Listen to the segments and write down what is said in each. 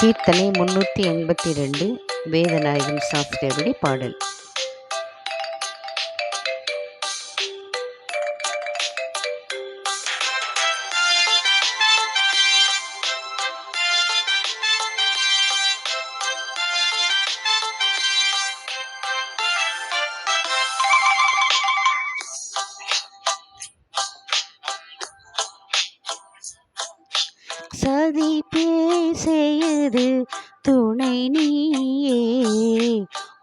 கீர்த்தனை முன்னூற்றி எண்பத்தி ரெண்டு வேதநாயகம் சாஸ்திரியுடைய பாடல். சதி பேசையது துணை நீயே.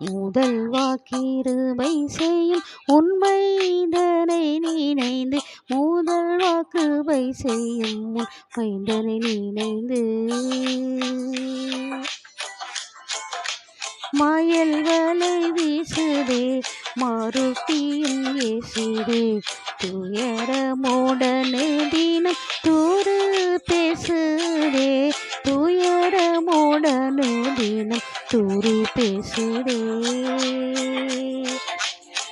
முதல் வாக்கிருமை செய்யும் உண்மை இதனை நினைந்து முதல் வாக்குவை செய்யும் உன் மைந்தனை நினைந்து மயல் வலை வீசுதே மாருட்டியும் ஏசுதே. துயரமுடனே தினம் து தினம் பேசுதே.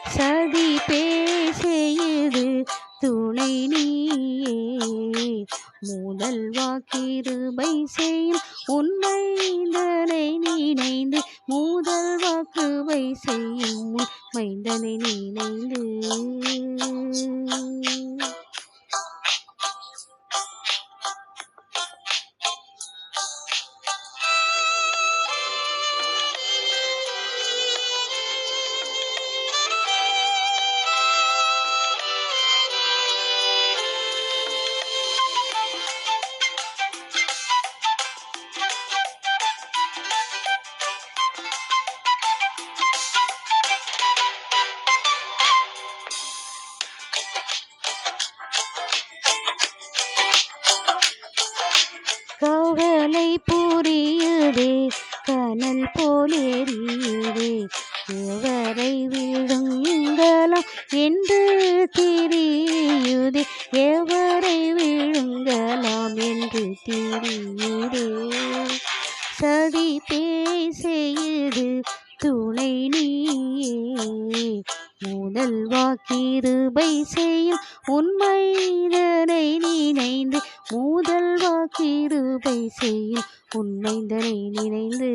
சதி பேசியது துணை நீயே. முதல் வாக்கிருபை செய்யும் உண்மைதனை நினைந்து முதல் வாக்குவை செய்யும் மைந்தனை நினைந்து. புரியுதே கனல் போலேறியுதே எவரை விழுங்கலாம் என்று தெரியுதே. எவரை விழுங்கலாம் என்று தெரியுதே. சதி பேசையுது துணை நீயே. முதல் வாக்கிருபை செய்யும் உண்மைதனை நினைந்து முதல் வாக்கிருபை செய்யும். உண்மைதனை நினைந்து